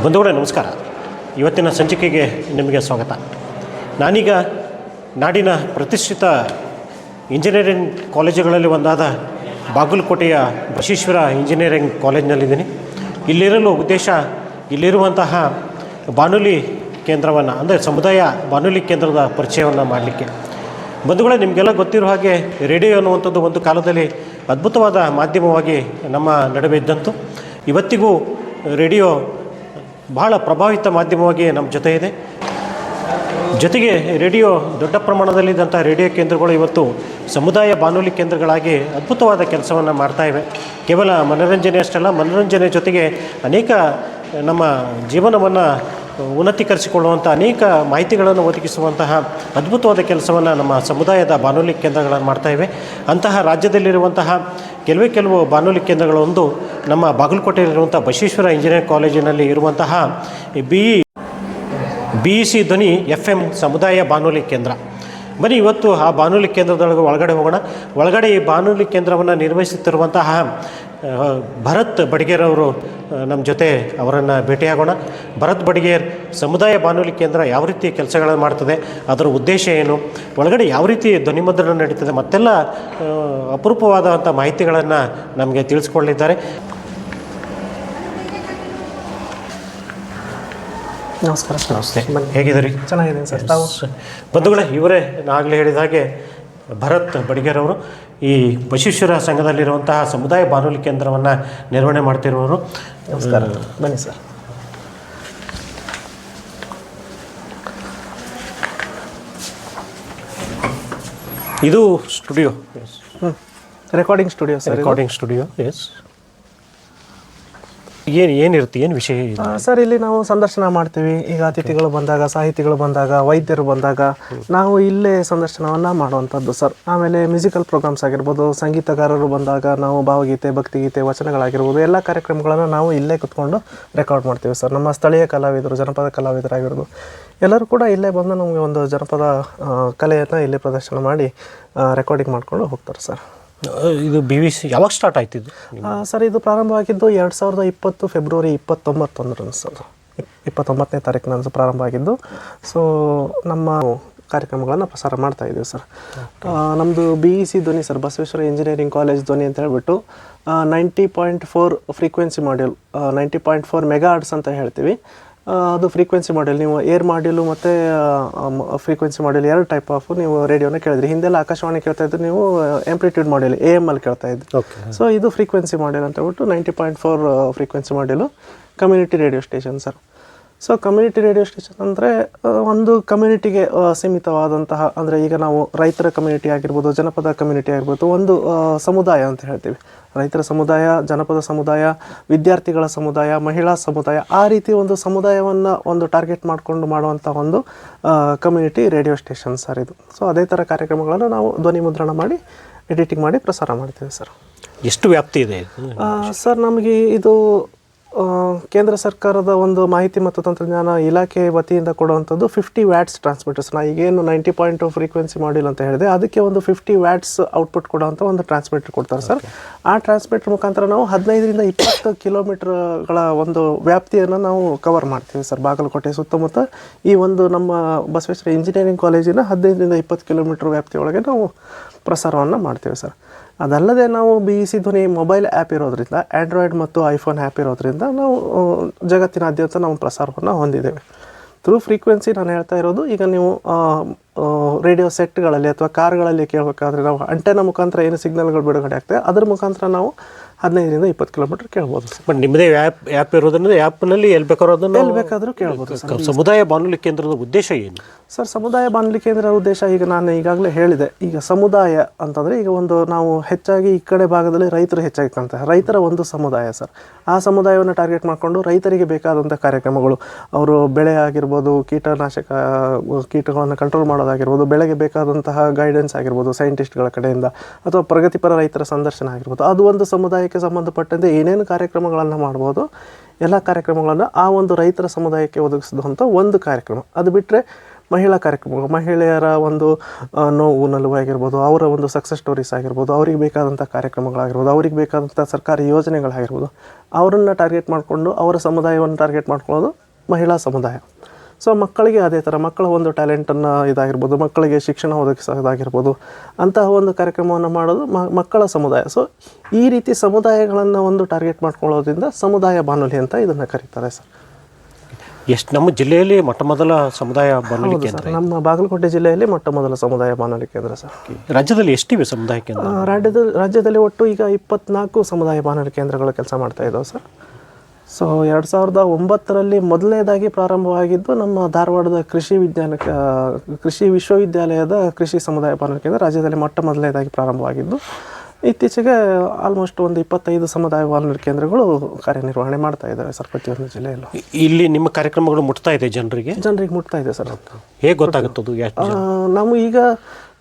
ಬಂಧುಗಳೇ, ನಮಸ್ಕಾರ. ಇವತ್ತಿನ ಸಂಚಿಕೆಗೆ ನಿಮಗೆ ಸ್ವಾಗತ. ನಾನೀಗ ನಾಡಿನ ಪ್ರತಿಷ್ಠಿತ ಇಂಜಿನಿಯರಿಂಗ್ ಕಾಲೇಜುಗಳಲ್ಲಿ ಒಂದಾದ ಬಾಗಲಕೋಟೆಯ ಬಶೀಶ್ವರ ಇಂಜಿನಿಯರಿಂಗ್ ಕಾಲೇಜ್ನಲ್ಲಿದ್ದೀನಿ. ಇಲ್ಲಿರಲು ಉದ್ದೇಶ ಇಲ್ಲಿರುವಂತಹ ಬಾನುಲಿ ಕೇಂದ್ರವನ್ನು, ಅಂದರೆ ಸಮುದಾಯ ಬಾನುಲಿ ಕೇಂದ್ರದ ಪರಿಚಯವನ್ನು ಮಾಡಲಿಕ್ಕೆ. ಬಂಧುಗಳೇ, ನಿಮಗೆಲ್ಲ ಗೊತ್ತಿರುವ ಹಾಗೆ ರೇಡಿಯೋ ಅನ್ನುವಂಥದ್ದು ಒಂದು ಕಾಲದಲ್ಲಿ ಅದ್ಭುತವಾದ ಮಾಧ್ಯಮವಾಗಿ ನಮ್ಮ ನಡುವೆ ಇದ್ದಂತು. ಇವತ್ತಿಗೂ ರೇಡಿಯೋ ಬಹಳ ಪ್ರಭಾವಿತ ಮಾಧ್ಯಮವಾಗಿ ನಮ್ಮ ಜೊತೆ ಇದೆ. ಜೊತೆಗೆ ರೇಡಿಯೋ ದೊಡ್ಡ ಪ್ರಮಾಣದಲ್ಲಿದ್ದಂಥ ರೇಡಿಯೋ ಕೇಂದ್ರಗಳು ಇವತ್ತು ಸಮುದಾಯ ಬಾನುಲಿ ಕೇಂದ್ರಗಳಾಗಿ ಅದ್ಭುತವಾದ ಕೆಲಸವನ್ನು ಮಾಡ್ತಾ ಇವೆ. ಕೇವಲ ಮನೋರಂಜನೆ ಅಷ್ಟಲ್ಲ, ಮನೋರಂಜನೆ ಜೊತೆಗೆ ಅನೇಕ ನಮ್ಮ ಜೀವನವನ್ನು ಉನ್ನತೀಕರಿಸಿಕೊಳ್ಳುವಂಥ ಅನೇಕ ಮಾಹಿತಿಗಳನ್ನು ಒದಗಿಸುವಂತಹ ಅದ್ಭುತವಾದ ಕೆಲಸವನ್ನು ನಮ್ಮ ಸಮುದಾಯದ ಬಾನುಲಿ ಕೇಂದ್ರಗಳನ್ನು ಮಾಡ್ತಾ ಇವೆ. ಅಂತಹ ರಾಜ್ಯದಲ್ಲಿರುವಂತಹ ಕೆಲವೇ ಕೆಲವು ಬಾನುಲಿ ಕೇಂದ್ರಗಳೊಂದು ನಮ್ಮ ಬಾಗಲಕೋಟೆಯಲ್ಲಿರುವಂಥ ಬಸವೇಶ್ವರ ಇಂಜಿನಿಯರಿಂಗ್ ಕಾಲೇಜಿನಲ್ಲಿ ಇರುವಂತಹ B B E C Dhwani F M ಸಮುದಾಯ ಬಾನುಲಿ ಕೇಂದ್ರ. ಬನ್ನಿ, ಇವತ್ತು ಆ ಬಾನುಲಿ ಕೇಂದ್ರದೊಳಗೆ ಒಳಗಡೆ ಹೋಗೋಣ. ಒಳಗಡೆ ಈ ಬಾನುಲಿ ಕೇಂದ್ರವನ್ನು ನಿರ್ವಹಿಸುತ್ತಿರುವಂತಹ ಭರತ್ ಬಡಿಗೇರವರು ನಮ್ಮ ಜೊತೆ ಅವರನ್ನು ಭೇಟಿಯಾಗೋಣ. ಭರತ್ ಬಡಿಗೇರ್ ಸಮುದಾಯ ಬಾನುಲಿ ಕೇಂದ್ರ ಯಾವ ರೀತಿ ಕೆಲಸಗಳನ್ನು ಮಾಡ್ತದೆ ಅದರ ಉದ್ದೇಶ ಏನು ಒಳಗಡೆ ಯಾವ ರೀತಿ ಧ್ವನಿಮುದ್ರಣ ನಡೀತದೆ ಮತ್ತೆಲ್ಲ ಅಪರೂಪವಾದಂಥ ಮಾಹಿತಿಗಳನ್ನು ನಮಗೆ ತಿಳಿಸ್ಕೊಳ್ಳಿದ್ದಾರೆ ನಮಸ್ಕಾರ ನಮಸ್ತೆ. ಹೇಗಿದ್ದೀರಿ? ಚೆನ್ನಾಗಿದ್ದೀನಿ ಸರ್. ತಾವು? ಬಂಧುಗಳೇ ಇವರೇ ಆಗಲೇ ಹೇಳಿದ ಹಾಗೆ ಭರತ್ ಬಡಿಗೇರ್ ಅವರು ಈ ಬಶೀಶ್ವರ ಸಂಘದಲ್ಲಿರುವಂತಹ ಸಮುದಾಯ ಬಾನುಲಿ ಕೇಂದ್ರವನ್ನು ನಿರ್ವಹಣೆ ಮಾಡ್ತಿರುವವರು ನಮಸ್ಕಾರ. ಬನ್ನಿ ಸರ್. ಇದು studio. Recording studio sir recording studio yes ಏನು ಏನಿರುತ್ತೆ ಏನು ವಿಷಯ? ಸರ್, ಇಲ್ಲಿ ನಾವು ಸಂದರ್ಶನ ಮಾಡ್ತೀವಿ. ಈಗ ಅತಿಥಿಗಳು ಬಂದಾಗ, ಸಾಹಿತಿಗಳು ಬಂದಾಗ, ವೈದ್ಯರು ಬಂದಾಗ ನಾವು ಇಲ್ಲೇ ಸಂದರ್ಶನವನ್ನು ಮಾಡುವಂಥದ್ದು, ಸರ್. ಆಮೇಲೆ ಮ್ಯೂಸಿಕಲ್ ಪ್ರೋಗ್ರಾಮ್ಸ್ ಆಗಿರ್ಬೋದು, ಸಂಗೀತಗಾರರು ಬಂದಾಗ ನಾವು ಭಾವಗೀತೆ, ಭಕ್ತಿಗೀತೆ, ವಚನಗಳಾಗಿರ್ಬೋದು, ಎಲ್ಲ ಕಾರ್ಯಕ್ರಮಗಳನ್ನು ನಾವು ಇಲ್ಲೇ ಕುತ್ಕೊಂಡು ರೆಕಾರ್ಡ್ ಮಾಡ್ತೀವಿ, ಸರ್. ನಮ್ಮ ಸ್ಥಳೀಯ ಕಲಾವಿದರು, ಜನಪದ ಕಲಾವಿದರಾಗಿರ್ಬೋದು, ಎಲ್ಲರೂ ಕೂಡ ಇಲ್ಲೇ ಬಂದು ನಮಗೆ ಒಂದು ಜನಪದ ಕಲೆಯನ್ನು ಇಲ್ಲೇ ಪ್ರದರ್ಶನ ಮಾಡಿ ರೆಕಾರ್ಡಿಂಗ್ ಮಾಡಿಕೊಂಡು ಹೋಗ್ತಾರೆ, ಸರ್. ಇದು ಬಿ ವಿ ಸಿ ಯಾವಾಗ ಸ್ಟಾರ್ಟ್ ಆಯ್ತು ಇದು ಸರ್ ಇದು ಪ್ರಾರಂಭವಾಗಿದ್ದು ಎರಡು ಸಾವಿರದ ಇಪ್ಪತ್ತು ಫೆಬ್ರವರಿ ಇಪ್ಪತ್ತೊಂಬತ್ತೊಂದರಂದು ಸರ್. ಇಪ್ಪತ್ತೊಂಬತ್ತನೇ ತಾರೀಕಿನಂದು ಪ್ರಾರಂಭ ಆಗಿದ್ದು ಸೊ ನಮ್ಮ ಕಾರ್ಯಕ್ರಮಗಳನ್ನು ಪ್ರಸಾರ ಮಾಡ್ತಾ ಇದ್ದೀವಿ ಸರ್. ನಮ್ಮದು B E C Dhwani sir Basaveshwara engineering college Dhwani ಅಂತ ಹೇಳ್ಬಿಟ್ಟು ninety point four frequency module ninety point four mega ಆರ್ಡ್ಸ್ ಅಂತ ಹೇಳ್ತೀವಿ. ಅದು ಫ್ರೀಕ್ವೆನ್ಸಿ ಮಾಡೆಲ್ ನೀವು ಏರ್ ಮಾಡ್ಯೂಲು ಮತ್ತು ಫ್ರೀಕ್ವೆನ್ಸಿ ಮಾಡೆಲ್ ಎರಡು ಟೈಪ್ ಆಫ್ ನೀವು ರೇಡಿಯೋನ ಕೇಳಿದ್ರಿ. ಹಿಂದೆಲ್ಲ ಆಕಾಶವಾಣಿ ಕೇಳ್ತಾ ಇದ್ದು ನೀವು ಆಂಪ್ಲಿಟ್ಯೂಡ್ ಮಾಡೆಲ್ ಎ ಎಂ ಅಲ್ಲಿ ಕೇಳ್ತಾ ಇದ್ದು ಓಕೆ ಸೊ ಇದು ಫ್ರೀಕ್ವೆನ್ಸಿ ಮಾಡೆಲ್ ಅಂತ ಹೇಳ್ಬಿಟ್ಟು ninety point four frequency model community radio station sir so community radio station ಅಂದರೆ ಒಂದು ಕಮ್ಯುನಿಟಿಗೆ ಸೀಮಿತವಾದಂತಹ ಅಂದರೆ ಈಗ ನಾವು ರೈತರ ಕಮ್ಯುನಿಟಿ ಆಗಿರ್ಬೋದು ಜನಪದ ಕಮ್ಯುನಿಟಿ ಆಗಿರ್ಬೋದು ಒಂದು ಸಮುದಾಯ ಅಂತ ಹೇಳ್ತೀವಿ. ರೈತರ ಸಮುದಾಯ ಜನಪದ ಸಮುದಾಯ ವಿದ್ಯಾರ್ಥಿಗಳ ಸಮುದಾಯ ಮಹಿಳಾ ಸಮುದಾಯ ಆ ರೀತಿ ಒಂದು ಸಮುದಾಯವನ್ನು ಒಂದು ಟಾರ್ಗೆಟ್ ಮಾಡಿಕೊಂಡು ಮಾಡುವಂಥ ಒಂದು ಕಮ್ಯುನಿಟಿ ರೇಡಿಯೋ ಸ್ಟೇಷನ್ ಸರ್ ಇದು. ಸೊ ಅದೇ ಥರ ಕಾರ್ಯಕ್ರಮಗಳನ್ನು ನಾವು ಧ್ವನಿ ಮುದ್ರಣ ಮಾಡಿ ಎಡಿಟಿಂಗ್ ಮಾಡಿ ಪ್ರಸಾರ ಮಾಡ್ತೀವಿ ಸರ್ ಎಷ್ಟು ವ್ಯಾಪ್ತಿ ಇದೆ ಸರ್ ನಮಗೆ ಇದು ಕೇಂದ್ರ ಸರ್ಕಾರದ ಒಂದು ಮಾಹಿತಿ ಮತ್ತು ತಂತ್ರಜ್ಞಾನ ಇಲಾಖೆ ವತಿಯಿಂದ ಕೊಡುವಂಥದ್ದು ಫಿಫ್ಟಿ ವ್ಯಾಟ್ಸ್ ಟ್ರಾನ್ಸ್ಮಿಟರ್ಸ್ ನಾ. ಈಗೇನು ನೈಂಟಿ ಪಾಯಿಂಟ್ ಆಫ್ ಫ್ರೀಕ್ವೆನ್ಸಿ ಮಾಡಿಲ್ಲ ಅಂತ ಹೇಳಿದೆ. ಅದಕ್ಕೆ ಒಂದು ಫಿಫ್ಟಿ ವ್ಯಾಟ್ಸ್ ಔಟ್ಪುಟ್ ಕೊಡುವಂಥ ಒಂದು ಟ್ರಾನ್ಸ್ಮಿಟರ್ ಕೊಡ್ತಾರೆ ಸರ್. ಆ ಟ್ರಾನ್ಸ್ಮಿಟರ್ ಮುಖಾಂತರ ನಾವು ಹದಿನೈದರಿಂದ ಇಪ್ಪತ್ತು ಕಿಲೋಮೀಟರ್ಗಳ ಒಂದು ವ್ಯಾಪ್ತಿಯನ್ನು ನಾವು ಕವರ್ ಮಾಡ್ತೀವಿ ಸರ್. ಬಾಗಲಕೋಟೆ ಸುತ್ತಮುತ್ತ ಈ ಒಂದು ನಮ್ಮ ಬಸವೇಶ್ವರ ಇಂಜಿನಿಯರಿಂಗ್ ಕಾಲೇಜಿನ ಹದಿನೈದರಿಂದ ಇಪ್ಪತ್ತು ಕಿಲೋಮೀಟರ್ ವ್ಯಾಪ್ತಿಯೊಳಗೆ ನಾವು ಪ್ರಸಾರವನ್ನು ಮಾಡ್ತೀವಿ ಸರ್. ಅದಲ್ಲದೆ ನಾವು B E C Dhwani mobile app ಇರೋದ್ರಿಂದ ಆ್ಯಂಡ್ರಾಯ್ಡ್ ಮತ್ತು ಐಫೋನ್ ಆ್ಯಪ್ ಇರೋದ್ರಿಂದ ನಾವು ಜಗತ್ತಿನಾದ್ಯಂತ ನಾವು ಪ್ರಸಾರವನ್ನು ಹೊಂದಿದ್ದೇವೆ. ಥ್ರೂ ಫ್ರೀಕ್ವೆನ್ಸಿ ನಾನು ಹೇಳ್ತಾ ಇರೋದು ಈಗ ನೀವು ರೇಡಿಯೋ ಸೆಟ್ಗಳಲ್ಲಿ ಅಥವಾ ಕಾರ್ಗಳಲ್ಲಿ ಕೇಳಬೇಕಾದ್ರೆ ನಾವು ಅಂಟೆನ ಮುಖಾಂತರ ಏನು ಸಿಗ್ನಲ್ಗಳು ಬಿಡುಗಡೆ ಆಗ್ತದೆ ಅದ್ರ ಮುಖಾಂತರ ನಾವು ಹದಿನೈದರಿಂದ ಇಪ್ಪತ್ತು ಕಿಲೋಮೀಟರ್ ಕೇಳ್ಬೋದು ಬಟ್ ನಿಮ್ಮದೇ ಆ್ಯಪ್ ಆ್ಯಪ್ ಇರೋದ್ರಿಂದ ಆ್ಯಪ್ನಲ್ಲಿ ಎಲ್ಲಿ ಬೇಕಾದ್ರೂ ಅದನ್ನು ಎಲ್ಲಿ ಬೇಕಾದರೂ ಕೇಳ್ಬೋದು ಸಮುದಾಯ ಬಾನುಲಿ ಕೇಂದ್ರದ ಉದ್ದೇಶ ಏನು? ಸರ್, ಸಮುದಾಯ ಬಾನುಲಿ ಕೇಂದ್ರ ಉದ್ದೇಶ ಈಗ ನಾನು ಈಗಾಗಲೇ ಹೇಳಿದೆ. ಈಗ ಸಮುದಾಯ ಅಂತಂದರೆ ಈಗ ಒಂದು ನಾವು ಹೆಚ್ಚಾಗಿ ಈ ಕಡೆ ಭಾಗದಲ್ಲಿ ರೈತರು ಹೆಚ್ಚಾಗಿ ಕಾಣ್ತಾರೆ ರೈತರ ಒಂದು ಸಮುದಾಯ ಸರ್. ಆ ಸಮುದಾಯವನ್ನು ಟಾರ್ಗೆಟ್ ಮಾಡಿಕೊಂಡು ರೈತರಿಗೆ ಬೇಕಾದಂಥ ಕಾರ್ಯಕ್ರಮಗಳು. ಅವರು ಬೆಳೆ ಆಗಿರ್ಬೋದು, ಕೀಟನಾಶಕ, ಕೀಟಗಳನ್ನು ಕಂಟ್ರೋಲ್ ಮಾಡೋದಾಗಿರ್ಬೋದು, ಬೆಳೆಗೆ ಬೇಕಾದಂತಹ ಗೈಡೆನ್ಸ್ ಆಗಿರ್ಬೋದು ಸೈಂಟಿಸ್ಟ್ಗಳ ಕಡೆಯಿಂದ ಅಥವಾ ಪ್ರಗತಿಪರ ರೈತರ ಸಂದರ್ಶನ ಆಗಿರ್ಬೋದು. ಅದು ಒಂದು ಸಮುದಾಯಕ್ಕೆ ಸಂಬಂಧಪಟ್ಟಂತೆ ಏನೇನು ಕಾರ್ಯಕ್ರಮಗಳನ್ನು ಮಾಡ್ಬೋದು, ಎಲ್ಲ ಕಾರ್ಯಕ್ರಮಗಳನ್ನು ಆ ಒಂದು ರೈತರ ಸಮುದಾಯಕ್ಕೆ ಒದಗಿಸಿದಂಥ ಒಂದು ಕಾರ್ಯಕ್ರಮ. ಅದು ಬಿಟ್ಟರೆ ಮಹಿಳಾ ಕಾರ್ಯಕ್ರಮಗಳು ಮಹಿಳೆಯರ ಒಂದು ನೋವು ನಲುವು ಆಗಿರ್ಬೋದು ಅವರ ಒಂದು ಸಕ್ಸಸ್ ಸ್ಟೋರೀಸ್ ಆಗಿರ್ಬೋದು, ಅವ್ರಿಗೆ ಬೇಕಾದಂಥ ಕಾರ್ಯಕ್ರಮಗಳಾಗಿರ್ಬೋದು, ಅವ್ರಿಗೆ ಬೇಕಾದಂಥ ಸರ್ಕಾರಿ ಯೋಜನೆಗಳಾಗಿರ್ಬೋದು, ಅವರನ್ನು ಟಾರ್ಗೆಟ್ ಮಾಡಿಕೊಂಡು ಅವರ ಸಮುದಾಯವನ್ನು ಟಾರ್ಗೆಟ್ ಮಾಡ್ಕೊಳ್ಳೋದು ಮಹಿಳಾ ಸಮುದಾಯ. ಸೊ ಮಕ್ಕಳಿಗೆ ಅದೇ ಥರ ಮಕ್ಕಳ ಒಂದು ಟ್ಯಾಲೆಂಟನ್ನು ಇದಾಗಿರ್ಬೋದು, ಮಕ್ಕಳಿಗೆ ಶಿಕ್ಷಣ ಒದಗಿಸೋದಾಗಿರ್ಬೋದು, ಅಂತಹ ಒಂದು ಕಾರ್ಯಕ್ರಮವನ್ನು ಮಾಡೋದು ಮಕ್ಕಳ ಸಮುದಾಯ. ಸೊ ಈ ರೀತಿ ಸಮುದಾಯಗಳನ್ನು ಒಂದು ಟಾರ್ಗೆಟ್ ಮಾಡ್ಕೊಳ್ಳೋದ್ರಿಂದ ಸಮುದಾಯ ಬಾನುಲಿ ಅಂತ ಇದನ್ನು ಕರೀತಾರೆ ಸರ್. ಎಷ್ಟು ನಮ್ಮ ಜಿಲ್ಲೆಯಲ್ಲಿ ಮೊಟ್ಟ ಮೊದಲ ಸಮುದಾಯ ಬಾನುಲಿ ಹೌದು ಕೇಂದ್ರ ನಮ್ಮ ಬಾಗಲಕೋಟೆ ಜಿಲ್ಲೆಯಲ್ಲಿ ಮೊಟ್ಟ ಮೊದಲ ಸಮುದಾಯ ಬಾನುಲಿ ಕೇಂದ್ರ ಸರ್. ರಾಜ್ಯದಲ್ಲಿ ಎಷ್ಟಿವೆ ಸಮುದಾಯ ಕೇಂದ್ರ? ರಾಜ್ಯದ ರಾಜ್ಯದಲ್ಲಿ ರಾಜ್ಯದಲ್ಲಿ ಒಟ್ಟು ಈಗ ಇಪ್ಪತ್ನಾಲ್ಕು ಸಮುದಾಯ ಬಾನುಲಿ ಕೇಂದ್ರಗಳು ಕೆಲಸ ಮಾಡ್ತಾ ಇದ್ದಾವೆ ಸರ್. ಸೊ ಎರಡು ಸಾವಿರದ ಒಂಬತ್ತರಲ್ಲಿ ಮೊದಲನೇದಾಗಿ ಪ್ರಾರಂಭವಾಗಿದ್ದು ನಮ್ಮ ಧಾರವಾಡದ ಕೃಷಿ ವಿಜ್ಞಾನ ಕೃಷಿ ವಿಶ್ವವಿದ್ಯಾಲಯದ ಕೃಷಿ ಸಮುದಾಯ ಬಾನುಲಿ ಕೇಂದ್ರ ರಾಜ್ಯದಲ್ಲಿ ಮೊಟ್ಟ ಮೊದಲನೇದಾಗಿ ಪ್ರಾರಂಭವಾಗಿದ್ದು ಇತ್ತೀಚೆಗೆ ಆಲ್ಮೋಸ್ಟ್ ಒಂದು ಇಪ್ಪತ್ತೈದು ಸಮುದಾಯ ಬಾನುಲಿ ಕೇಂದ್ರಗಳು ಕಾರ್ಯನಿರ್ವಹಣೆ ಮಾಡ್ತಾ ಇದ್ದಾವೆ ಸರ್ ಪ್ರತಿಯೊಂದು ಜಿಲ್ಲೆಯಲ್ಲೂ. ಇಲ್ಲಿ ನಿಮ್ಮ ಕಾರ್ಯಕ್ರಮಗಳು ಮುಟ್ತಾ ಇದೆ ಜನರಿಗೆ? ಜನರಿಗೆ ಮುಟ್ತಾ ಇದೆ ಸರ್. ಹೇಗೆ ಗೊತ್ತಾಗುತ್ತದು ನಾವು ಈಗ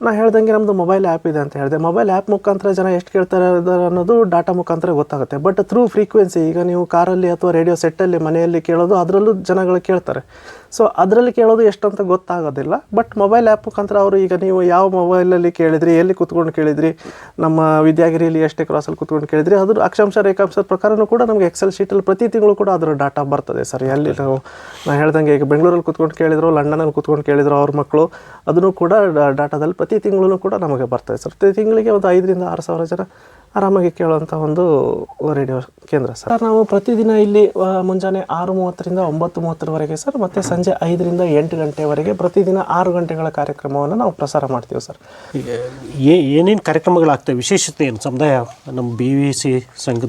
ನಾ ಹೇಳ್ದಂಗೆ ನಮ್ಮದು ಮೊಬೈಲ್ ಆ್ಯಪ್ ಇದೆ ಅಂತ ಹೇಳಿದೆ. ಮೊಬೈಲ್ ಆ್ಯಪ್ ಮುಖಾಂತರ ಜನ ಎಷ್ಟು ಕೇಳ್ತಾರೆ ಅನ್ನೋದು ಡಾಟಾ ಮುಖಾಂತರ ಗೊತ್ತಾಗುತ್ತೆ. ಬಟ್ ಥ್ರೂ ಫ್ರೀಕ್ವೆನ್ಸಿ ಈಗ ನೀವು ಕಾರಲ್ಲಿ ಅಥವಾ ರೇಡಿಯೋ ಸೆಟ್ಟಲ್ಲಿ ಮನೆಯಲ್ಲಿ ಕೇಳೋದು ಅದರಲ್ಲೂ ಜನಗಳು ಕೇಳ್ತಾರೆ. ಸೊ ಅದರಲ್ಲಿ ಕೇಳೋದು ಎಷ್ಟು ಅಂತ ಗೊತ್ತಾಗೋದಿಲ್ಲ. ಬಟ್ ಮೊಬೈಲ್ ಆ್ಯಪ್ ಮುಖಾಂತರ ಅವರು ಈಗ ನೀವು ಯಾವ ಮೊಬೈಲಲ್ಲಿ ಕೇಳಿದ್ರಿ, ಎಲ್ಲಿ ಕೂತ್ಕೊಂಡು ಕೇಳಿದ್ರಿ, ನಮ್ಮ ವಿದ್ಯಾಗಿರಿಯಲ್ಲಿ ಎಷ್ಟೇ ಕ್ರಾಸಲ್ಲಿ ಕೂತ್ಕೊಂಡು ಕೇಳಿದ್ರಿ, ಅದ್ರ ಅಕ್ಷಾಂಶ, ರೇಖಾಂಶದ ಪ್ರಕಾರನೂ ಕೂಡ ನಮಗೆ ಎಕ್ಸೆಲ್ ಶೀಟಲ್ಲಿ ಪ್ರತಿ ತಿಂಗಳು ಕೂಡ ಅದರ ಡಾಟಾ ಬರ್ತದೆ ಸರ್. ಎಲ್ಲಿ ನಾವು ನಾನು ಹೇಳ್ದಂಗೆ ಈಗ ಬೆಂಗಳೂರಲ್ಲಿ ಕೂತ್ಕೊಂಡು ಕೇಳಿದ್ರು ಲಂಡನಲ್ಲಿ ಕೂತ್ಕೊಂಡು ಕೇಳಿದ್ರು ಅವ್ರ ಮಕ್ಕಳು, ಅದನ್ನು ಕೂಡ ಡಾಟಾದಲ್ಲಿ ಪ್ರತಿ ತಿಂಗಳೂ ಕೂಡ ನಮಗೆ ಬರ್ತದೆ ಸರ್. ಪ್ರತಿ ತಿಂಗಳಿಗೆ ಒಂದು ಐದರಿಂದ ಆರು ಸಾವಿರ ಜನ ಆರಾಮಾಗಿ ಕೇಳುವಂಥ ಒಂದು ರೇಡಿಯೋ ಕೇಂದ್ರ ಸರ್. ನಾವು ಪ್ರತಿದಿನ ಇಲ್ಲಿ ಮುಂಜಾನೆ ಆರು ಮೂವತ್ತರಿಂದ ಒಂಬತ್ತು ಮೂವತ್ತರವರೆಗೆ ಸರ್ ಮತ್ತು ಸಂಜೆ ಐದರಿಂದ ಎಂಟು ಗಂಟೆವರೆಗೆ ಪ್ರತಿದಿನ ಆರು ಗಂಟೆಗಳ ಕಾರ್ಯಕ್ರಮವನ್ನು ನಾವು ಪ್ರಸಾರ ಮಾಡ್ತೀವಿ ಸರ್. ಏನೇನು ಕಾರ್ಯಕ್ರಮಗಳಾಗ್ತವೆ? ವಿಶೇಷತೆ ಏನು? ಸಮುದಾಯ ನಮ್ಮ ಬಿ ವಿ ಸಿ ಸಂಘ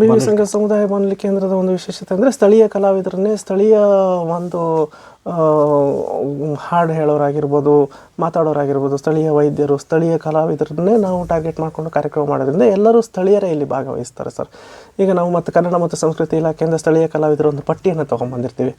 ಬಿ ವಿ ಸಂಘ ಸಮುದಾಯ ಬಾನುಲಿ ಕೇಂದ್ರದ ಒಂದು ವಿಶೇಷತೆ ಅಂದರೆ ಸ್ಥಳೀಯ ಕಲಾವಿದರನ್ನೇ ಸ್ಥಳೀಯ ಒಂದು ಹಾಡು ಹೇಳೋರಾಗಿರ್ಬೋದು, ಮಾತಾಡೋರಾಗಿರ್ಬೋದು, ಸ್ಥಳೀಯ ವೈದ್ಯರು, ಸ್ಥಳೀಯ ಕಲಾವಿದರನ್ನೇ ನಾವು ಟಾರ್ಗೆಟ್ ಮಾಡಿಕೊಂಡು ಕಾರ್ಯಕ್ರಮ ಮಾಡೋದ್ರಿಂದ ಎಲ್ಲರೂ ಸ್ಥಳೀಯರೇ ಇಲ್ಲಿ ಭಾಗವಹಿಸ್ತಾರೆ ಸರ್. ಈಗ ನಾವು ಮತ್ತು ಕನ್ನಡ ಮತ್ತು ಸಂಸ್ಕೃತಿ ಇಲಾಖೆಯಿಂದ ಸ್ಥಳೀಯ ಕಲಾವಿದರ ಒಂದು ಪಟ್ಟಿಯನ್ನು ತೊಗೊಂಬಂದಿರ್ತೀವಿ.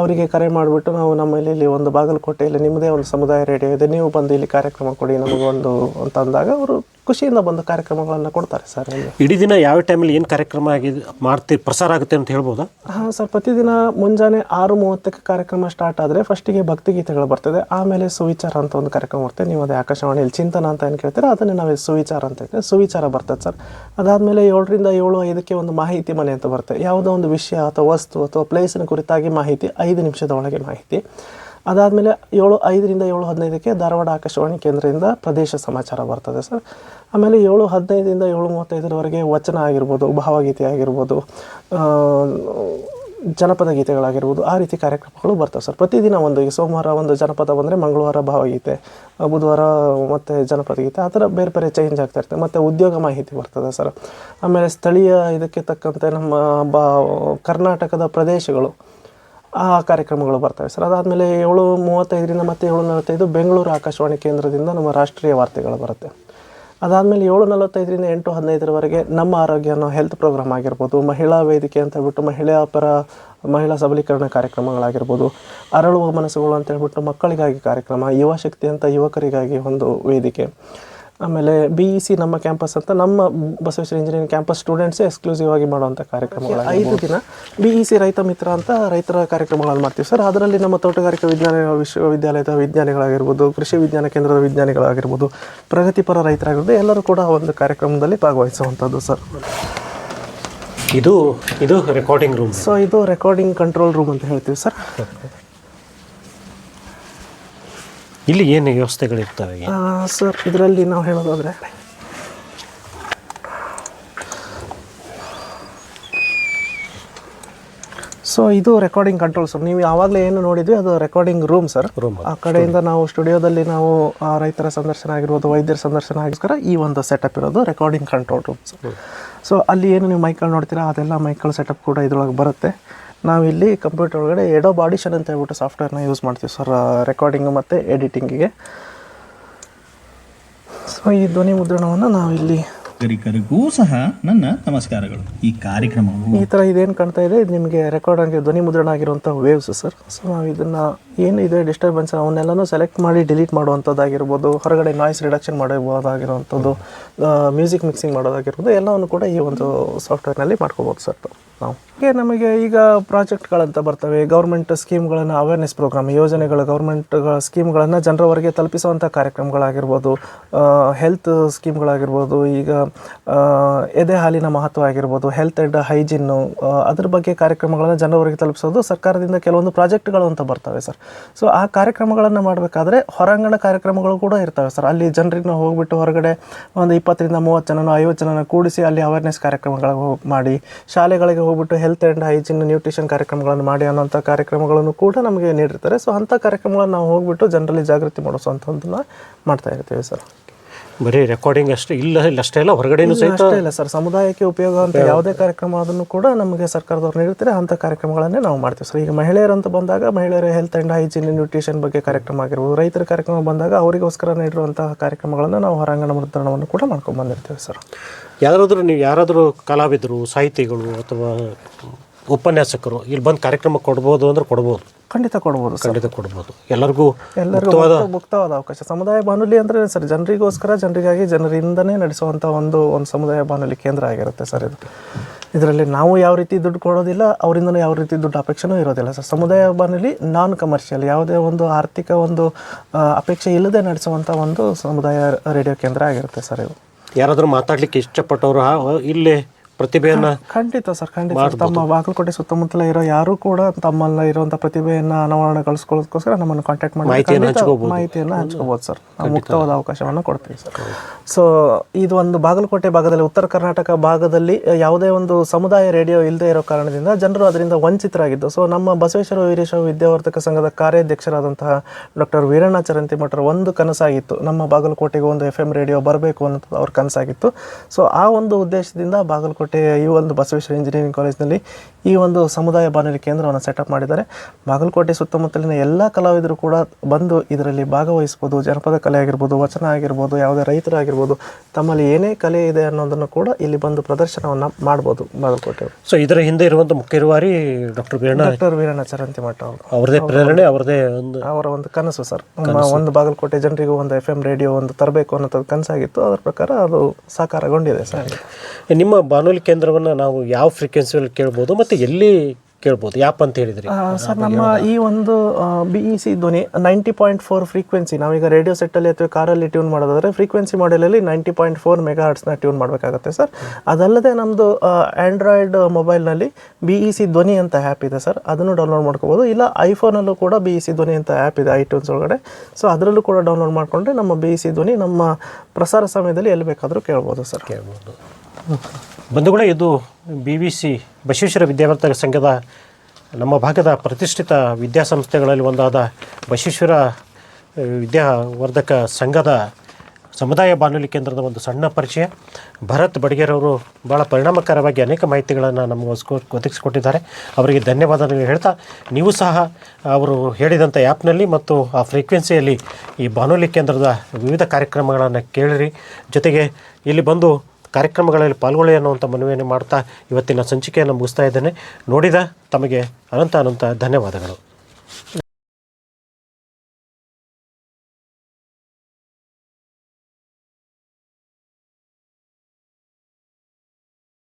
ಅವರಿಗೆ ಕರೆ ಮಾಡಿಬಿಟ್ಟು ನಾವು ನಮ್ಮಲ್ಲಿ ಇಲ್ಲಿ ಒಂದು ಬಾಗಲಕೋಟೆಯಲ್ಲಿ ನಿಮ್ಮದೇ ಒಂದು ಸಮುದಾಯ ರೇಡಿಯೋ ಇದೆ, ನೀವು ಬಂದು ಇಲ್ಲಿ ಕಾರ್ಯಕ್ರಮ ಕೊಡಿ ನಮಗೊಂದು ಅಂತ ಅಂದಾಗ ಅವರು ಖುಷಿಯಿಂದ ಬಂದು ಕಾರ್ಯಕ್ರಮಗಳನ್ನು ಕೊಡ್ತಾರೆ ಸರ್ ಇಡೀ ದಿನ ಯಾವ ಟೈಮಲ್ಲಿ ಏನು ಕಾರ್ಯಕ್ರಮ ಆಗಿದೆ ಮಾಡ್ತೀವಿ ಪ್ರಸಾರ ಆಗುತ್ತೆ ಅಂತ ಹೇಳ್ಬೋದಾ? ಹಾಂ ಸರ್ ಪ್ರತಿದಿನ ಮುಂಜಾನೆ ಆರು ಮೂವತ್ತಕ್ಕೆ ಕಾರ್ಯಕ್ರಮ ಸ್ಟಾರ್ಟ್ ಆದರೆ ಫಸ್ಟಿಗೆ ಭಕ್ತಿಗೀತೆಗಳು ಬರ್ತದೆ ಆಮೇಲೆ ಸುವಿಚಾರ ಅಂತ ಒಂದು ಕಾರ್ಯಕ್ರಮ ಬರ್ತದೆ. ನೀವು ಅದೇ ಆಕಾಶವಾಣಿಯಲ್ಲಿ ಚಿಂತನ ಅಂತ ಏನು ಕೇಳ್ತೀರ ಅದನ್ನೇ ನಾವು ಸುವಿಚಾರ ಅಂತ ಹೇಳ್ತೀವಿ. ಸುವಿಚಾರ ಬರ್ತದೆ ಸರ್. ಅದಾದಮೇಲೆ ಏಳರಿಂದ ಏಳು ಐದಕ್ಕೆ ಒಂದು ಮಾಹಿತಿ ಮನೆ ಅಂತ ಬರುತ್ತೆ ಯಾವುದೋ ಒಂದು ವಿಷಯ ಅಥವಾ ವಸ್ತು ಅಥವಾ ಪ್ಲೇಸಿನ ಕುರಿತಾಗಿ ಮಾಹಿತಿ ಐದು ನಿಮಿಷದ ಒಳಗೆ ಮಾಹಿತಿ. ಅದಾದಮೇಲೆ ಏಳು ಐದರಿಂದ ಏಳು ಹದಿನೈದಕ್ಕೆ ಧಾರವಾಡ ಆಕಾಶವಾಣಿ ಕೇಂದ್ರದಿಂದ ಪ್ರದೇಶ ಸಮಾಚಾರ ಬರ್ತದೆ ಸರ್. ಆಮೇಲೆ ಏಳು ಹದಿನೈದರಿಂದ ಏಳು ಮೂವತ್ತೈದರವರೆಗೆ ವಚನ ಆಗಿರ್ಬೋದು, ಭಾವಗೀತೆ ಆಗಿರ್ಬೋದು ಜನಪದ ಗೀತೆಗಳಾಗಿರ್ಬೋದು, ಆ ರೀತಿ ಕಾರ್ಯಕ್ರಮಗಳು ಬರ್ತವೆ ಸರ್. ಪ್ರತಿದಿನ ಒಂದು ಈಗ ಸೋಮವಾರ ಒಂದು ಜನಪದ ಬಂದರೆ ಮಂಗಳವಾರ ಭಾವಗೀತೆ ಬುಧವಾರ ಮತ್ತು ಜನಪದ ಗೀತೆ, ಆ ಥರ ಬೇರೆ ಬೇರೆ ಚೇಂಜ್ ಆಗ್ತಾ ಇರ್ತದೆ. ಮತ್ತು ಉದ್ಯೋಗ ಮಾಹಿತಿ ಬರ್ತದೆ ಸರ್. ಆಮೇಲೆ ಸ್ಥಳೀಯ ಇದಕ್ಕೆ ತಕ್ಕಂತೆ ನಮ್ಮ ಬಾ, ಕರ್ನಾಟಕದ ಪ್ರದೇಶಗಳು ಆ ಕಾರ್ಯಕ್ರಮಗಳು ಬರ್ತವೆ. ಸರ್, ಅದಾದಮೇಲೆ ಏಳು ಮೂವತ್ತೈದರಿಂದ ಮತ್ತು ಏಳು ನಲವತ್ತೈದು ಬೆಂಗಳೂರು ಆಕಾಶವಾಣಿ ಕೇಂದ್ರದಿಂದ ನಮ್ಮ ರಾಷ್ಟ್ರೀಯ ವಾರ್ತೆಗಳು ಬರುತ್ತೆ. ಅದಾದಮೇಲೆ ಏಳು ನಲವತ್ತೈದರಿಂದ ಎಂಟು ಹದಿನೈದರವರೆಗೆ ನಮ್ಮ ಆರೋಗ್ಯ ಅನ್ನೋ ಹೆಲ್ತ್ ಪ್ರೋಗ್ರಾಮ್ ಆಗಿರ್ಬೋದು, ಮಹಿಳಾ ವೇದಿಕೆ ಅಂತ ಹೇಳ್ಬಿಟ್ಟು ಮಹಿಳಾ ಪರ, ಮಹಿಳಾ ಸಬಲೀಕರಣ ಕಾರ್ಯಕ್ರಮಗಳಾಗಿರ್ಬೋದು, ಅರಳುವ ಮನಸ್ಸುಗಳು ಅಂತ ಹೇಳ್ಬಿಟ್ಟು ಮಕ್ಕಳಿಗಾಗಿ ಕಾರ್ಯಕ್ರಮ, ಯುವಶಕ್ತಿ ಅಂತ ಯುವಕರಿಗಾಗಿ ಒಂದು ವೇದಿಕೆ. ಆಮೇಲೆ ಬಿ ಇ ಸಿ ನಮ್ಮ ಕ್ಯಾಂಪಸ್ ಅಂತ ನಮ್ಮ Basaveshwara engineering campus students exclusive ಆಗಿ ಮಾಡುವಂಥ ಕಾರ್ಯಕ್ರಮಗಳು ಐದು ದಿನ. ಬಿ ಇ ಸಿ ರೈತ ಮಿತ್ರ ಅಂತ ರೈತರ ಕಾರ್ಯಕ್ರಮಗಳನ್ನು ಮಾಡ್ತೀವಿ. ಸರ್ ಅದರಲ್ಲಿ ನಮ್ಮ ತೋಟಗಾರಿಕಾ ವಿಜ್ಞಾನ ವಿಶ್ವವಿದ್ಯಾಲಯದ ವಿಜ್ಞಾನಿಗಳಾಗಿರ್ಬೋದು ಕೃಷಿ ವಿಜ್ಞಾನ ಕೇಂದ್ರದ ವಿಜ್ಞಾನಿಗಳಾಗಿರ್ಬೋದು ಪ್ರಗತಿಪರ ರೈತರಾಗಿರ್ಬೋದು ಎಲ್ಲರೂ ಕೂಡ ಒಂದು ಕಾರ್ಯಕ್ರಮದಲ್ಲಿ ಭಾಗವಹಿಸುವಂಥದ್ದು ಸರ್. ಇದು ಇದು ರೆಕಾರ್ಡಿಂಗ್ ರೂಮ್ ಸೊ ಇದು ರೆಕಾರ್ಡಿಂಗ್ ಕಂಟ್ರೋಲ್ ರೂಮ್ ಅಂತ ಹೇಳ್ತೀವಿ ಸರ್. ಇಲ್ಲಿ ಏನು ವ್ಯವಸ್ಥೆಗಳಿರ್ತವೆ ಸರ್ ಇದರಲ್ಲಿ ನಾವು ಹೇಳೋದಾದರೆ ಸೊ ಇದು ರೆಕಾರ್ಡಿಂಗ್ ಕಂಟ್ರೋಲ್ ಸರ್ ನೀವು ಯಾವಾಗಲೇ ಏನು ನೋಡಿದ್ವಿ ಅದು ರೆಕಾರ್ಡಿಂಗ್ ರೂಮ್ ಸರ್ ರೂಮ್ ಆ ಕಡೆಯಿಂದ ನಾವು ಸ್ಟುಡಿಯೋದಲ್ಲಿ ನಾವು ಆ, ರೈತರ ಸಂದರ್ಶನ ಆಗಿರ್ಬೋದು ವೈದ್ಯರ ಸಂದರ್ಶನ ಆಗಿಸ್ಕರ ಈ ಒಂದು ಸೆಟಪ್ ಇರೋದು recording control room sir so ಅಲ್ಲಿ ಏನು ನೀವು ಮೈಕಲ್ ನೋಡ್ತೀರಾ ಅದೆಲ್ಲ ಮೈಕಲ್ ಸೆಟಪ್ ಕೂಡ ಇದ್ರೊಳಗೆ ಬರುತ್ತೆ. ನಾವಿಲ್ಲಿ ಕಂಪ್ಯೂಟರ್ ಒಳಗಡೆ ಎಡೋ ಬಾಡಿಷನ್ ಅಂತ ಹೇಳ್ಬಿಟ್ಟು ಸಾಫ್ಟ್ವೇರ್ನ ಯೂಸ್ ಮಾಡ್ತೀವಿ ಸರ್ ರೆಕಾರ್ಡಿಂಗ್ ಮತ್ತು ಎಡಿಟಿಂಗಿಗೆ ಸೊ ಈ ಧ್ವನಿ ಮುದ್ರಣವನ್ನು ನಾವಿಲ್ಲಿ ನಾಗರಿಕರಿಗೂ ಸಹ ನನ್ನ ನಮಸ್ಕಾರಗಳು. ಈ ಕಾರ್ಯಕ್ರಮವು ಈ ಥರ ಇದೇನು ಕಾಣ್ತಾ ಇದೆ? ಇದು ನಿಮಗೆ ರೆಕಾರ್ಡ್ ಆಗಿ ಧ್ವನಿ ಮುದ್ರಣ ಆಗಿರುವಂಥ ವೇವ್ಸ್ ಸರ್ ಸೊ ನಾವು ಇದನ್ನು ಏನು ಇದೆ ಡಿಸ್ಟರ್ಬೆನ್ಸ್ ಅವನ್ನೆಲ್ಲನೂ ಸೆಲೆಕ್ಟ್ ಮಾಡಿ ಡಿಲೀಟ್ ಮಾಡುವಂಥದ್ದಾಗಿರ್ಬೋದು ಹೊರಗಡೆ ನಾಯ್ಸ್ ರಿಡಕ್ಷನ್ ಮಾಡಬಹುದಾಗಿರುವಂಥದ್ದು ಮ್ಯೂಸಿಕ್ ಮಿಕ್ಸಿಂಗ್ ಮಾಡೋದಾಗಿರ್ಬೋದು ಎಲ್ಲವನ್ನು ಕೂಡ ಈ ಒಂದು ಸಾಫ್ಟ್ವೇರ್ನಲ್ಲಿ ಮಾಡ್ಕೋಬೋದು ಸರ್ ನಾವು. ಹೀಗೆ ನಮಗೆ ಈಗ ಪ್ರಾಜೆಕ್ಟ್ಗಳಂತ ಬರ್ತವೆ. ಗೌರ್ಮೆಂಟ್ ಸ್ಕೀಮ್ಗಳನ್ನು ಅವೇರ್ನೆಸ್ ಪ್ರೋಗ್ರಾಮ್ ಯೋಜನೆಗಳು, ಗೌರ್ಮೆಂಟ್ ಸ್ಕೀಮ್ಗಳನ್ನು ಜನರವರೆಗೆ ತಲುಪಿಸುವಂಥ ಕಾರ್ಯಕ್ರಮಗಳಾಗಿರ್ಬೋದು ಹೆಲ್ತ್ ಸ್ಕೀಮ್ಗಳಾಗಿರ್ಬೋದು, ಈಗ ಎದೆ ಹಾಲಿನ ಮಹತ್ವ ಆಗಿರ್ಬೋದು ಹೆಲ್ತ್ ಆ್ಯಂಡ್ ಹೈಜಿನ್ನು ಅದ್ರ ಬಗ್ಗೆ ಕಾರ್ಯಕ್ರಮಗಳನ್ನು ಜನರವರೆಗೆ ತಲುಪಿಸೋದು ಸರ್ಕಾರದಿಂದ ಕೆಲವೊಂದು ಪ್ರಾಜೆಕ್ಟ್ಗಳು ಅಂತ ಬರ್ತವೆ ಸರ್. ಸೊ ಆ ಕಾರ್ಯಕ್ರಮಗಳನ್ನು ಮಾಡಬೇಕಾದ್ರೆ ಹೊರಾಂಗಣ ಕಾರ್ಯಕ್ರಮಗಳು ಕೂಡ ಇರ್ತವೆ ಸರ್. ಅಲ್ಲಿ ಜನರಿಗೆ ನಾವು ಹೋಗ್ಬಿಟ್ಟು ಹೊರಗಡೆ ಒಂದು ಇಪ್ಪತ್ತರಿಂದ ಮೂವತ್ತು ಜನನೋ, ಐವತ್ತು ಜನನ ಕೂಡಿಸಿ ಅಲ್ಲಿ ಅವೇರ್ನೆಸ್ ಕಾರ್ಯಕ್ರಮಗಳಿಗೆ ಹೋಗಿ ಮಾಡಿ, ಶಾಲೆಗಳಿಗೆ ಹೋಗ್ಬಿಟ್ಟು ಹೆಲ್ತ್ ಆ್ಯಂಡ್ ಹೈಜಿನ್ ನ್ಯೂಟ್ರಿಷನ್ ಕಾರ್ಯಕ್ರಮಗಳನ್ನು ಮಾಡಿ ಅನ್ನೋಂಥ ಕಾರ್ಯಕ್ರಮಗಳನ್ನು ಕೂಡ ನಮಗೆ ನೀಡಿರ್ತಾರೆ. ಸೊ ಅಂಥ ಕಾರ್ಯಕ್ರಮಗಳನ್ನು ನಾವು ಹೋಗ್ಬಿಟ್ಟು ಜನರಲ್ಲಿ ಜಾಗೃತಿ ಮಾಡಿಸುವಂಥದ್ದನ್ನ ಮಾಡ್ತಾ ಇರ್ತೀವಿ ಸರ್ ಬರೀ ರೆಕಾರ್ಡಿಂಗ್ ಅಷ್ಟೇ ಇಲ್ಲ ಇಲ್ಲ ಅಷ್ಟೇ ಇಲ್ಲ ಹೊರಗಡೆನೂ ಸಹಿತ ಅಷ್ಟೇ ಇಲ್ಲ ಸರ್ ಸಮುದಾಯಕ್ಕೆ ಉಪಯೋಗ ಅಂತ ಯಾವುದೇ ಕಾರ್ಯಕ್ರಮ ಅದನ್ನು ಕೂಡ ನಮಗೆ ಸರ್ಕಾರದವ್ರು ನೀಡ್ತಾರೆ. ಅಂಥ ಕಾರ್ಯಕ್ರಮಗಳನ್ನೇ ನಾವು ಮಾಡ್ತೀವಿ ಸರ್ ಈಗ ಮಹಿಳೆಯರು ಅಂತ ಬಂದಾಗ ಮಹಿಳೆಯರ ಹೆಲ್ತ್ ಆ್ಯಂಡ್ ಹೈಜಿನ್ ನ್ಯೂಟ್ರಿಷನ್ ಬಗ್ಗೆ ಕಾರ್ಯಕ್ರಮ ಆಗಿರ್ಬೋದು. ರೈತರ ಕಾರ್ಯಕ್ರಮ ಬಂದಾಗ ಅವರಿಗೋಸ್ಕರ ನೀಡಿರುವಂತಹ ಕಾರ್ಯಕ್ರಮಗಳನ್ನು ನಾವು ಹೊರಾಂಗಣ ಮುದ್ರಣವನ್ನು ಕೂಡ ಮಾಡ್ಕೊಂಡು ಬಂದಿರ್ತೀವಿ ಸರ್ ಯಾರಾದರೂ ನೀವು ಯಾರಾದರೂ ಕಲಾವಿದರು ಸಾಹಿತಿಗಳು ಅಥವಾ ಉಪನ್ಯಾಸಕರು ಇಲ್ಲಿ ಬಂದು ಕಾರ್ಯಕ್ರಮ ಕೊಡ್ಬೋದು ಅಂದ್ರೆ ಕೊಡ್ಬೋದು. ಖಂಡಿತ ಕೊಡ್ಬೋದು ಖಂಡಿತ ಕೊಡ್ಬೋದು. ಎಲ್ಲರಿಗೂ ಎಲ್ಲರಿಗೂ ಮುಕ್ತ- ಮುಕ್ತವಾದ ಅವಕಾಶ. ಸಮುದಾಯ ಬಾನುಲಿ ಅಂದರೆ ಸರ್ ಜನರಿಗೋಸ್ಕರ ಜನರಿಗಾಗಿ ಜನರಿಂದನೇ ನಡೆಸುವಂಥ ಒಂದು ಒಂದು ಸಮುದಾಯ ಬಾನುಲಿ ಕೇಂದ್ರ ಆಗಿರುತ್ತೆ ಸರ್ ಇದು. ಇದರಲ್ಲಿ ನಾವು ಯಾವ ರೀತಿ ದುಡ್ಡು ಕೊಡೋದಿಲ್ಲ ಅವರಿಂದನೂ ಯಾವ ರೀತಿ ದುಡ್ಡು ಅಪೇಕ್ಷೆನೂ ಇರೋದಿಲ್ಲ ಸರ್. ಸಮುದಾಯ ಬಾನುಲಿ ನಾನ್ ಕಮರ್ಷಿಯಲ್ ಯಾವುದೇ ಒಂದು ಆರ್ಥಿಕ ಒಂದು ಅಪೇಕ್ಷೆ ಇಲ್ಲದೆ ನಡೆಸುವಂಥ ಒಂದು ಸಮುದಾಯ ರೇಡಿಯೋ ಕೇಂದ್ರ ಆಗಿರುತ್ತೆ ಸರ್ ಇದು. ಯಾರಾದರೂ ಮಾತಾಡ್ಲಿಕ್ಕೆ ಇಷ್ಟಪಟ್ಟವರು ಇಲ್ಲಿ ಪ್ರತಿಭೆಯನ್ನು ಖಂಡಿತ ಸರ್ ಖಂಡಿತ. ತಮ್ಮ ಬಾಗಲಕೋಟೆ ಸುತ್ತಮುತ್ತಲ ಇರೋ ಯಾರು ಕೂಡ ತಮ್ಮಲ್ಲಿ ಪ್ರತಿಭೆಯನ್ನ ಅನಾವರಣ ಅನಾವರಣಗೊಳಿಸ್ಕೊಳ್ಳೋದಕ್ಕೋಸ್ಕರ ನಮ್ಮನ್ನು ಕಾಂಟ್ಯಾಕ್ಟ್ ಮಾಡಿ. ಮಾಹಿತಿಯನ್ನು ಹಂಚ್ಕೋಬಹುದು ಸರ್. ಮುಕ್ತವಾದ ಅವಕಾಶವನ್ನು ಕೊಡ್ತೀವಿ ಸರ್. ಸೊ ಇದು ಒಂದು ಬಾಗಲಕೋಟೆ ಭಾಗದಲ್ಲಿ ಉತ್ತರ ಕರ್ನಾಟಕ ಭಾಗದಲ್ಲಿ ಯಾವುದೇ ಒಂದು ಸಮುದಾಯ ರೇಡಿಯೋ ಇಲ್ಲದೆ ಇರೋ ಕಾರಣದಿಂದ ಜನರು ಅದರಿಂದ ವಂಚಿತರಾಗಿದ್ದು. ಸೊ ನಮ್ಮ ಬಸವೇಶ್ವರ ವೀರೇಶ ವಿದ್ಯಾವರ್ಧಕ ಸಂಘದ ಕಾರ್ಯಾಧ್ಯಕ್ಷರಾದಂತಹ ಡಾಕ್ಟರ್ ವೀರಣ್ಣ ಚರಂತಿ ಮಠರ ಒಂದು ಕನಸಾಗಿತ್ತು. ನಮ್ಮ ಬಾಗಲಕೋಟೆಗೆ ಒಂದು ಎಫ್ ಎಂ ರೇಡಿಯೋ ಬರಬೇಕು ಅನ್ನೋದು ಅವ್ರ ಕನಸಾಗಿತ್ತು. ಸೊ ಆ ಒಂದು ಉದ್ದೇಶದಿಂದ ಬಾಗಲಕೋಟೆಯ ಈ ಒಂದು ಬಸವೇಶ್ವರ ಇಂಜಿನಿಯರಿಂಗ್ ಕಾಲೇಜ್ನಲ್ಲಿ ಈ ಒಂದು ಸಮುದಾಯ ಬಾನುಲಿ ಕೇಂದ್ರವನ್ನು ಸೆಟಪ್ ಮಾಡಿದ್ದಾರೆ. ಬಾಗಲಕೋಟೆ ಸುತ್ತಮುತ್ತಲಿನ ಎಲ್ಲ ಕಲಾವಿದರು ಕೂಡ ಬಂದು ಇದರಲ್ಲಿ ಭಾಗವಹಿಸ್ಬೋದು ಜನಪದ ಕಲೆ ಆಗಿರ್ಬೋದು ವಚನ ಆಗಿರ್ಬೋದು ಯಾವುದೇ ರೈತರಾಗಿರ್ಬೋದು ತಮ್ಮಲ್ಲಿ ಏನೇ ಕಲೆ ಇದೆ ಅನ್ನೋದನ್ನು ಕೂಡ ಇಲ್ಲಿ ಬಂದು ಪ್ರದರ್ಶನವನ್ನು ಮಾಡ್ಬೋದು ಬಾಗಲಕೋಟೆ ಸೊ ಇದರ ಹಿಂದೆ ಇರುವಂಥ ಮುಖ್ಯ ಇರುವಾರಿ doctor Veeranna doctor Veeranna Charantimath ಅವರು. ಅವರದೇ ಪ್ರೇರಣೆ ಅವರದೇ ಒಂದು ಅವರ ಒಂದು ಕನಸು ಸರ್. ಒಂದು ಬಾಗಲಕೋಟೆ ಜನರಿಗೂ ಒಂದು ಎಫ್ ಎಂ ರೇಡಿಯೋ ಒಂದು ತರಬೇಕು ಅನ್ನೋದು ಕನಸಾಗಿತ್ತು. ಅದರ ಪ್ರಕಾರ ಅದು ಸಾಕಾರಗೊಂಡಿದೆ ಸರ್. ನಿಮ್ಮ ಬಾನುಲಿ ಕೇಂದ್ರವನ್ನು ನಾವು ಯಾವ ಫ್ರೀಕ್ವೆನ್ಸಿಯಲ್ಲಿ ಕೇಳ್ಬೋದು ಮತ್ತು ಎಲ್ಲಿ ಕೇಳ್ಬೋದು? ಯಾಪ್ ಅಂತ ಹೇಳಿದ್ರಿ. ಸರ್ ನಮ್ಮ ಈ ಒಂದು B E C Dhwani ninety point four frequency ನಾವೀಗ ರೇಡಿಯೋ ಸೆಟ್ಟಲ್ಲಿ ಅಥವಾ ಕಾರಲ್ಲಿ ಟ್ಯೂನ್ ಮಾಡೋದಾದ್ರೆ ಫ್ರೀಕ್ವೆನ್ಸಿ ಮಾಡೆಲಲ್ಲಿ ನೈಂಟಿ ಪಾಯಿಂಟ್ ಫೋರ್ ಮೆಗಾ ಹರ್ಟ್ಸ್ನ ಟ್ಯೂನ್ ಮಾಡಬೇಕಾಗತ್ತೆ ಸರ್ ಅದಲ್ಲದೆ ನಮ್ಮದು ಆ್ಯಂಡ್ರಾಯ್ಡ್ ಮೊಬೈಲ್ನಲ್ಲಿ ಬಿ ಇ ಸಿ ಧ್ವನಿ ಅಂತ ಆ್ಯಪ್ ಇದೆ ಸರ್ ಅದನ್ನು ಡೌನ್ಲೋಡ್ ಮಾಡ್ಕೋಬೋದು. ಇಲ್ಲ ಐಫೋನಲ್ಲೂ ಕೂಡ ಬಿ ಇ ಸಿ ಧ್ವನಿ ಅಂತ ಆ್ಯಪ್ ಇದೆ ಐಟ್ಯೂನ್ಸ್ ಒಳಗಡೆ. ಸೊ ಅದರಲ್ಲೂ ಕೂಡ ಡೌನ್ಲೋಡ್ ಮಾಡಿಕೊಂಡ್ರೆ ನಮ್ಮ ಬಿ ಇ ಸಿ ಧ್ವನಿ ನಮ್ಮ ಪ್ರಸಾರ ಸಮಯದಲ್ಲಿ ಎಲ್ಲಿ ಬೇಕಾದರೂ ಕೇಳ್ಬೋದು ಸರ್ ಕೇಳ್ಬೋದು. ಬಂಧುಗಳೇ ಇದು B V C Basaveshwara Vidyavardhaka ಸಂಘದ ನಮ್ಮ ಭಾಗದ ಪ್ರತಿಷ್ಠಿತ ವಿದ್ಯಾಸಂಸ್ಥೆಗಳಲ್ಲಿ ಒಂದಾದ ಬಸವೇಶ್ವರ ವಿದ್ಯಾವರ್ಧಕ ಸಂಘದ ಸಮುದಾಯ ಬಾನುಲಿ ಕೇಂದ್ರದ ಒಂದು ಸಣ್ಣ ಪರಿಚಯ. ಭರತ್ ಬಡಿಗೇರವರು ಭಾಳ ಪರಿಣಾಮಕಾರವಾಗಿ ಅನೇಕ ಮಾಹಿತಿಗಳನ್ನು ನಮಗೆ ಒದಗಿಸಿಕೊಟ್ಟಿದ್ದಾರೆ. ಅವರಿಗೆ ಧನ್ಯವಾದಗಳು ಹೇಳ್ತಾ, ನೀವು ಸಹ ಅವರು ಹೇಳಿದಂಥ ಆ್ಯಪ್ನಲ್ಲಿ ಮತ್ತು ಆ ಫ್ರೀಕ್ವೆನ್ಸಿಯಲ್ಲಿ ಈ ಬಾನುಲಿ ಕೇಂದ್ರದ ವಿವಿಧ ಕಾರ್ಯಕ್ರಮಗಳನ್ನು ಕೇಳಿರಿ. ಜೊತೆಗೆ ಇಲ್ಲಿ ಬಂದು ಕಾರ್ಯಕ್ರಮಗಳಲ್ಲಿ ಪಾಲ್ಗೊಳ್ಳಿ ಅನ್ನುವಂಥ ಮನವಿಯನ್ನು ಮಾಡ್ತಾ ಇವತ್ತಿನ ಸಂಚಿಕೆಯನ್ನು ಮುಗಿಸ್ತಾ ಇದ್ದೇನೆ. ನೋಡಿದ ತಮಗೆ ಅನಂತ ಅನಂತ ಧನ್ಯವಾದಗಳು.